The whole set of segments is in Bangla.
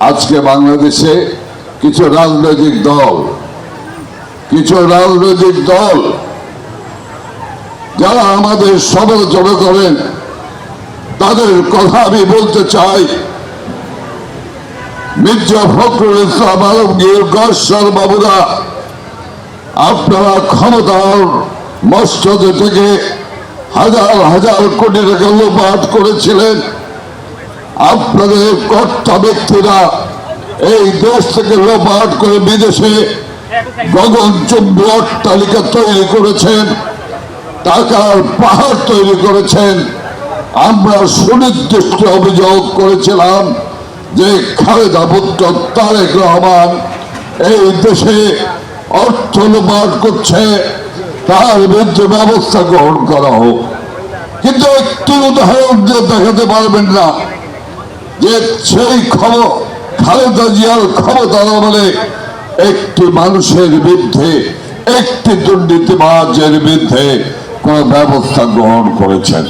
আজকে বাংলাদেশে কিছু রাজনৈতিক দল, কিছু রাজনৈতিক দল যারা আমাদের সমালোচনা করেন, তাদের কথা আমি বলতে চাই। মির্জা ফখরুল ইসলাম আলমগীর গশ্বর বাবুরা, আপনারা ক্ষমতার মস্তদে থেকে হাজার হাজার কোটি টাকা লোপাট করেছিলেন। আপনাদের কর্তা ব্যক্তিরা এই দেশ থেকে লোপাট করে বিদেশে গগনচুম্বী অট্টালিকা তৈরি করেছেন, টাকার পাহাড় তৈরি করেছেন। আমরা সুনির্দিষ্ট অভিযোগ করেছিলাম যে খালেদা পুত্র তারেক রহমান এই দেশে অর্থ লোপাট করছে, তার বিরুদ্ধে ব্যবস্থা গ্রহণ করা হোক। কিন্তু একটি উদাহরণ দিয়ে দেখাতে পারবেন না। যে সেই খবর খালেদা জিয়ার ক্ষমতার আমলে একটি মানুষের বিরুদ্ধে, একটি দুর্নীতিবাজের বিরুদ্ধে কোন ব্যবস্থা গ্রহণ করেছেন।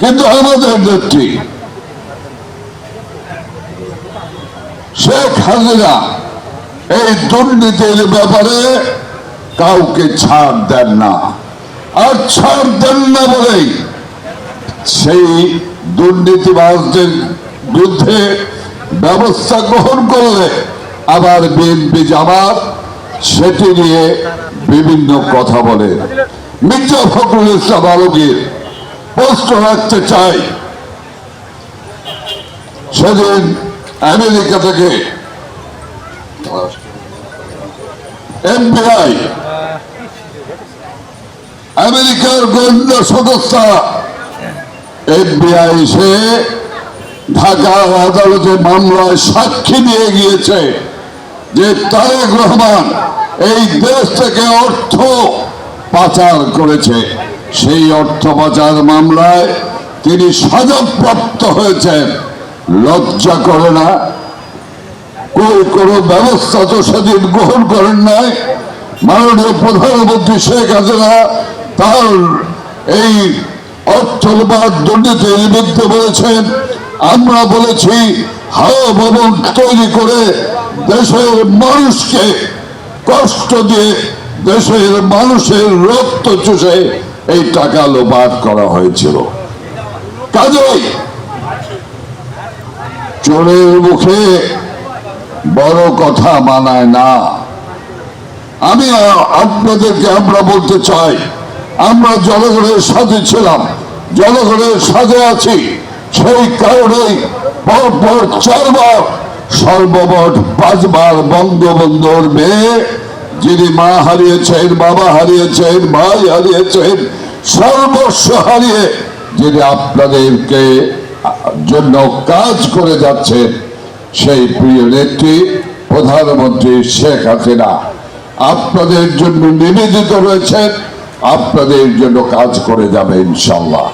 কিন্তু আমাদের নেত্রী, শেখ হাসিনা এই দুর্নীতির ব্যাপারে কাউকে ছাড় দেন না। আর ছাড় দেন না বলেই সেই দুর্নীতিবাজদের বিরুদ্ধে ব্যবস্থা গ্রহণ করলে আবার বিএনপি জামাত সেটি নিয়ে বিভিন্ন কথা বলে। মির্জা ফখরুল ইসলাম আলমগীর প্রশ্ন রাখতে চাই, সেদিন আমেরিকা থেকে এমপিআই, আমেরিকার গোয়েন্দা সংস্থা এফবিআই সে ঢাকা আদালতে মামলায় সাক্ষী দিয়ে গিয়েছে, যে তারেক রহমান এই দেশ থেকে অর্থ পাচার করেছে, সেই অর্থ পাচার মামলায় তিনি সাজাপ্রাপ্ত হয়েছেন। লজ্জা করে না? কোনো ব্যবস্থা তো সেদিন গ্রহণ করেন নাই? মাননীয় প্রধানমন্ত্রী শেখ হাসিনা তার এই অর্থ দুর্নীতির বিরুদ্ধে বলেছেন আমরা বলেছি হাওয়া ভবন তৈরি করে দেশের মানুষকে কষ্ট দিয়ে দেশের মানুষের রক্ত চুষে এই টাকা লোপাট করা হয়েছিল। কাজেই চোরের মুখে বড় কথা মানায় না। আমি আপনাদেরকে আমরা বলতে চাই, আমরা জনগণের সাথে ছিলাম, জনগণের সাথে আছি। সেই কারণেই পরপর চারবার সর্বমোট পাঁচবার বঙ্গবন্ধুর মেয়ে, যিনি মা হারিয়েছেন, বাবা হারিয়েছেন, ভাই হারিয়েছেন, সর্বস্ব হারিয়ে যিনি আপনাদেরকে জন্য কাজ করে যাচ্ছেন সেই প্রিয় নেত্রী প্রধানমন্ত্রী শেখ হাসিনা। আপনাদের জন্য নিবেদিত রয়েছেন, আপনাদের জন্য কাজ করে যাবে ইনশাল্লাহ